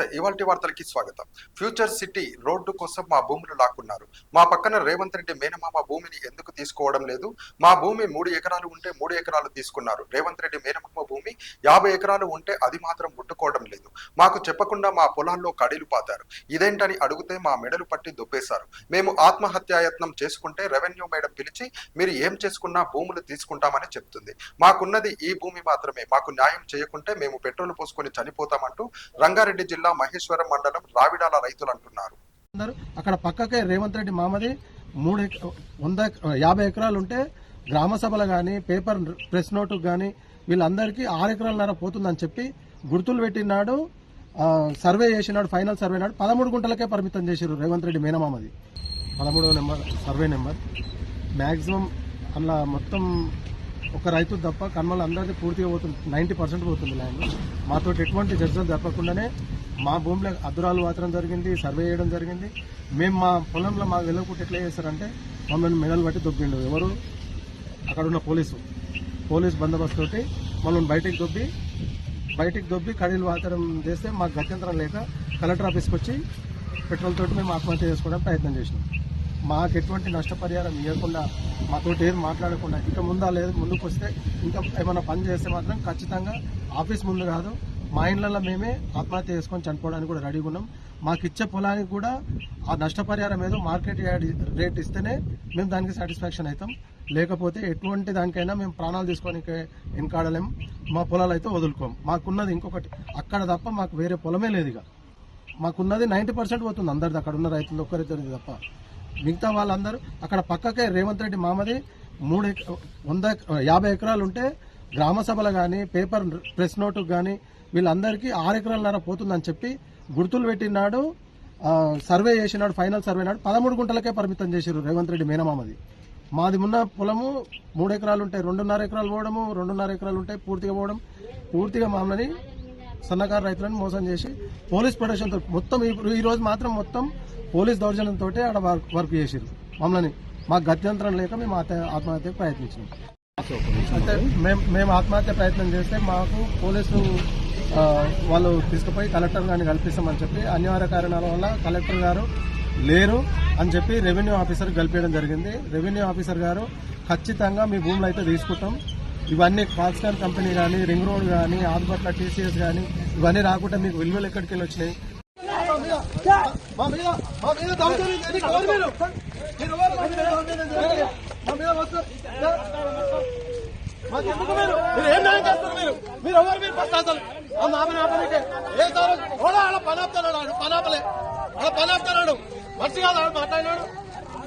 ఇవాల్టి వార్తలకి స్వాగతం. Future city road కోసం మా భూములు లాక్కున్నారు. మా పక్కన రేవంత్ రెడ్డి మేనమామ భూమిని ఎందుకు తీసుకోవడం లేదు? మా భూమి మూడు ఎకరాలు ఉంటే మూడు ఎకరాలు తీసుకున్నారు. రేవంత్ రెడ్డి మేనమామ భూమి యాభై ఎకరాలు ఉంటే అది మాత్రం ముట్టుకోవడం లేదు. మాకు చెప్పకుండా మా పొలాల్లో కడీలు పాతారు. ఇదేంటని అడిగితే మా మెడలు పట్టి దుబ్బేశారు. మేము ఆత్మహత్యాయత్నం చేసుకుంటే రెవెన్యూ మేడం పిలిచి మీరు ఏం చేసుకున్నా భూములు తీసుకుంటామని చెప్తుంది. మాకున్నది ఈ భూమి మాత్రమే. మాకు న్యాయం చేయకుంటే మేము పెట్రోల్ పోసుకొని చనిపోతామంటూ రంగారెడ్డి జిల్లా మహేశ్వరం మండలం రావిడాల రైతులు అంటున్నారు. అక్కడ పక్కకే రేవంత్ రెడ్డి మామది మూడు వంద యాభై ఎకరాలు ఉంటే గ్రామ సభలు కానీ పేపర్ ప్రెస్ నోటు కానీ వీళ్ళందరికీ ఆరు ఎకరాలన్నర పోతుందని చెప్పి గుర్తులు పెట్టినాడు సర్వే చేసినాడు ఫైనల్ సర్వే నాడు పదమూడు గుంటలకే పరిమితం చేశారు రేవంత్ రెడ్డి మేనమామది. పదమూడవ నెంబర్ సర్వే నెంబర్. మ్యాక్సిమం అలా మొత్తం ఒక రైతు తప్ప కన్మలు అందరికీ పూర్తిగా పోతుంది నైంటీ పర్సెంట్ పోతుంది ల్యాండ్. మాతో ఎటువంటి చర్చలు జరపకుండానే మా భూమిలో అద్దురాలు మాత్రం జరిగింది సర్వే చేయడం జరిగింది. మేము మా పొలంలో మాకు వెళ్ళకుండా ఎట్లా చేస్తారంటే మమ్మల్ని మెడలు బట్టి దొబ్బిండు. ఎవరు? అక్కడ ఉన్న పోలీసు. పోలీస్ బందోబస్తు తోటి మమ్మల్ని బయటికి దొబ్బి బయటికి దొబ్బి కడీలు వాతరం చేస్తే మాకు గత్యంతరం లేక కలెక్టర్ ఆఫీస్కి వచ్చి పెట్రోల్ తోటి మేము ఆత్మహత్య చేసుకోవడానికి ప్రయత్నం చేసినాం. మాకు ఎటువంటి నష్టపరిహారం ఇవ్వకుండా మాతోటి ఏం మాట్లాడకుండా ఇక ముందా లేదు ముందుకు వస్తే ఇంకా ఏమైనా పని చేస్తే మాత్రం ఖచ్చితంగా ఆఫీస్ ముందు కాదు మా ఇండ్లలో మేమే ఆత్మహత్య చేసుకొని చనిపోవడానికి కూడా రెడీగా ఉన్నాం. మాకు ఇచ్చే పొలానికి కూడా ఆ నష్టపరిహారం ఏదో మార్కెట్ రేట్ ఇస్తేనే మేము దానికి సాటిస్ఫాక్షన్ అవుతాం. లేకపోతే ఎటువంటి దానికైనా మేము ప్రాణాలు తీసుకోనికి వెనకాడలేం. మా పొలాలు అయితే వదులుకోం. మాకున్నది ఇంకొకటి అక్కడ తప్ప మాకు వేరే పొలమే లేదు ఇక. మాకున్నది నైంటీ పర్సెంట్ పోతుంది అందరిది అక్కడ ఉన్న రైతులు ఒక్కరిద్దరిది తప్ప. మిగతా వాళ్ళందరూ అక్కడ పక్కకే రేవంత్ రెడ్డి మామది మూడు ఎక- వంద యాభై ఎకరాలు ఉంటే గ్రామ సభలు కానీ పేపర్ ప్రెస్ నోటు కానీ వీళ్ళందరికీ ఆరు ఎకరాలన్నర పోతుందని చెప్పి గుర్తులు పెట్టినాడు సర్వే చేసినాడు ఫైనల్ సర్వే నాడు పదమూడు గుంటలకే పరిమితం చేశారు రేవంత్ రెడ్డి మేనమామది. మాది ఉన్న పొలము మూడు ఎకరాలు ఉంటాయి రెండున్నర ఎకరాలు పోవడము రెండున్నర ఎకరాలు ఉంటాయి పూర్తిగా పోవడం పూర్తిగా మామలని సన్నకారు రైతులను మోసం చేసి పోలీస్ ప్రొటెక్షన్తో మొత్తం ఈ- రోజు మాత్రం మొత్తం పోలీస్ దౌర్జన్యంతో ఆడ వర్క్ వర్క్ చేసారు మమ్మల్ని మాకు గత్యంతరం లేక మేము ఆత్మహత్యకు ప్రయత్నించినాం. అంటే మేము మేము ఆత్మహత్య ప్రయత్నం చేస్తే మాకు పోలీసు వాళ్ళు తీసుకుపోయి కలెక్టర్ గారిని కల్పిస్తామని చెప్పి అనివార్య కారణాల వల్ల కలెక్టర్ గారు లేరు అని చెప్పి రెవెన్యూ ఆఫీసర్ కలిపేయడం జరిగింది. రెవెన్యూ ఆఫీసర్ గారు ఖచ్చితంగా మీ భూములు అయితే తీసుకుంటాం. ఇవన్నీ ఫాక్స్కాన్ కంపెనీ కానీ రింగ్ రోడ్ కానీ ఆదుపట్ల టీసీఎస్ కానీ ఇవన్నీ రాకుండా మీకు విలువలు ఎక్కడికి వెళ్ళి వచ్చినాయి? మా మీద మీరు? మీరు ఏం న్యాయం చేస్తారు మీరు? మీరు ఎవరు? మీరు ఫస్ట్ అసలు ఆ మామని ఏ సార్? ఓడా ఆడ పని ఆపుతున్నాడు ఆడు పని ఆపలే. ఆడ పని ఆపుతున్నాడు. మనిషి కాదు ఆడ మాట్లాడినాడు.